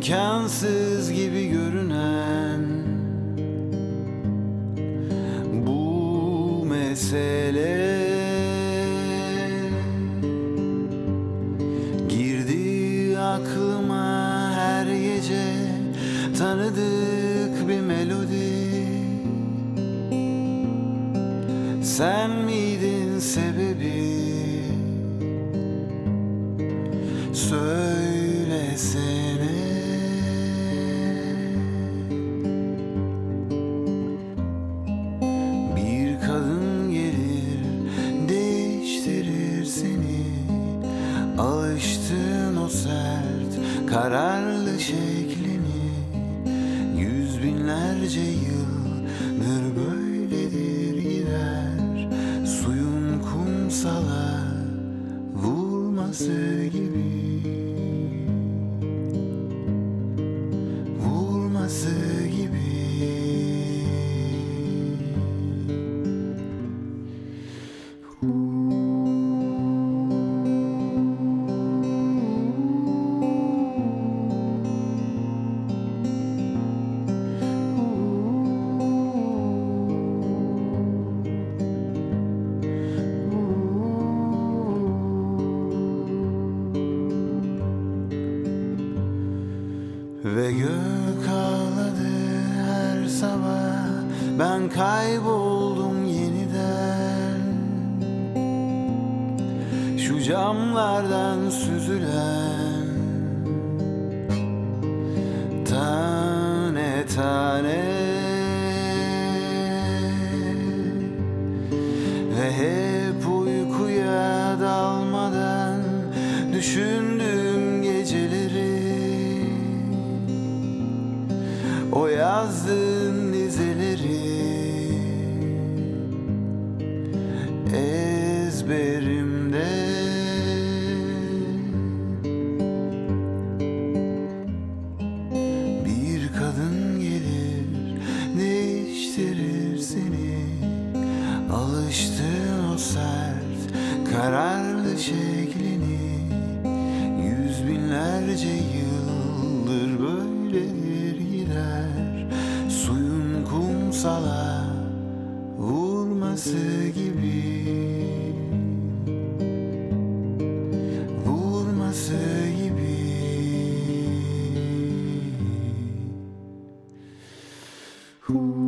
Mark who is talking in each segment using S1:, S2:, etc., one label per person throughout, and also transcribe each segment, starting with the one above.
S1: cancer Şu camlardan süzülen Tane tane Ve hep uykuya dalmadan Düşündüğüm geceleri o yazdığın Ooh.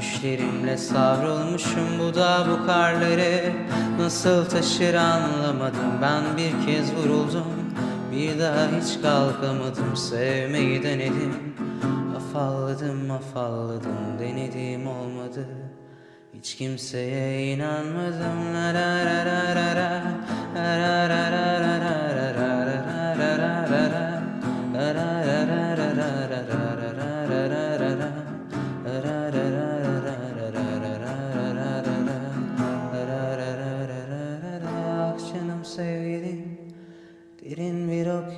S2: Düşlerimle savrulmuşum Bu da bu karları Nasıl taşır anlamadım Ben bir kez vuruldum bir daha hiç kalkamadım sevmeyi denedim Afalladım afalladım denedim olmadı Hiç kimseye inanmadım la la la la la la la la la la la la la la la la la la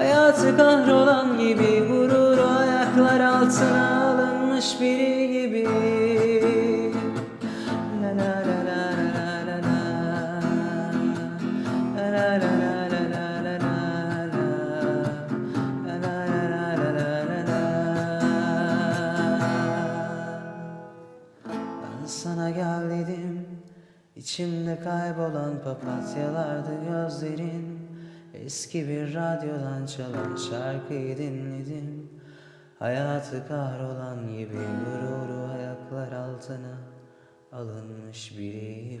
S2: Hayatı kahrolan gibi Gururu ayaklar altına alınmış biri gibi ben sana gel dedim İçimde kaybolan papatyalarda gözlerin Eski bir radyodan çalan şarkıyı dinledim. Hayatı kahrolan gibi gururu ayaklar altına Alınmış biri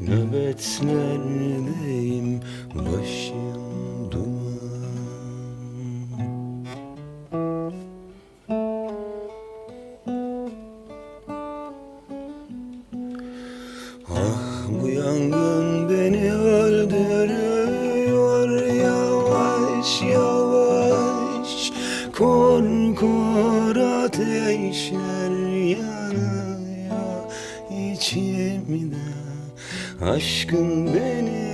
S3: Nöbetlerdeyim başım Aşkın beni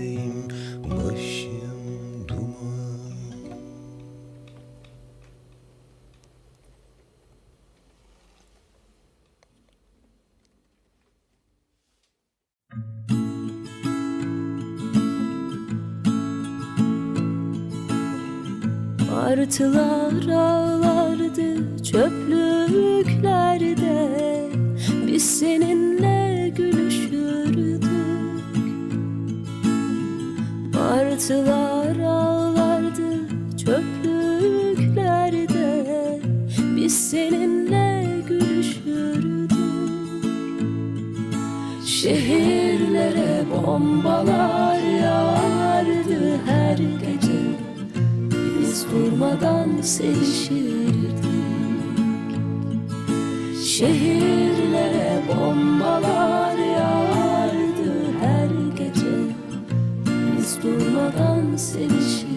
S4: Martılar ağlardı çöplüklerde. Biz seninle gülüşürdük. Martılar ağlardı çöplüklerde. Biz seninle gülüşürdük. Şehirlere bombalar yağardı her gece durmadan sevişirdik. Şehirlere bombalar yağardı her gece. Biz durmadan sevişirdik.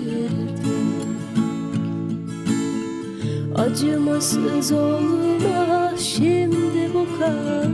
S4: Acımasız olma şimdi bu kadar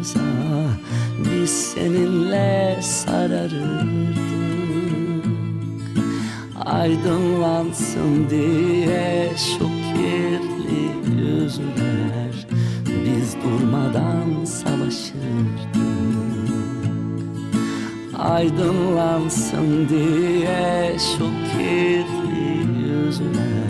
S5: damlarımıza Biz seninle sararırdık. Aydınlansın diye şu kirli yüzler Biz durmadan savaşırdık. Aydınlansın diye şu kirli yüzler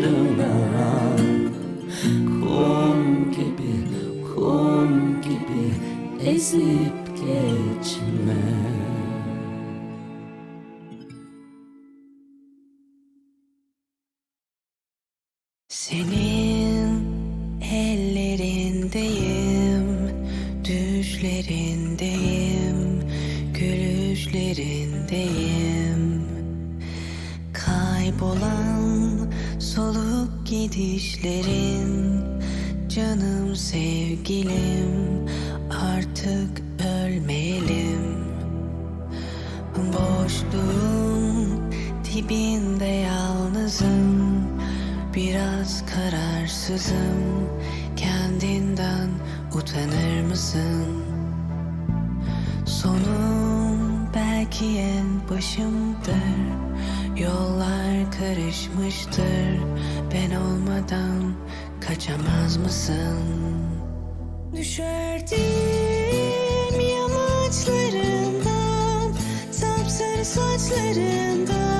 S5: ayaklarına Kum gibi, kum gibi ezip geçme
S6: gidişlerin, canım sevgilim, artık ölmeyelim. Boşluğun dibinde yalnızım Biraz kararsızım Kendinden utanır mısın? Sonum belki en başımdır Yollar karışmıştır Ben olmadan kaçamaz mısın? Düşerdim yamaçlarından Sapsarı saçlarından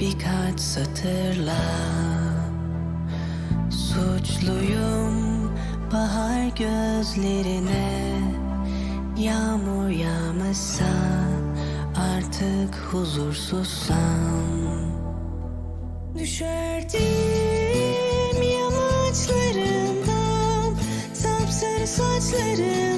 S6: birkaç satırla. Suçluyum bahar gözlerine. Yağmur yağmasa artık huzursuzsam. Düşerdim yamaçlarından Sapsarı saçlarından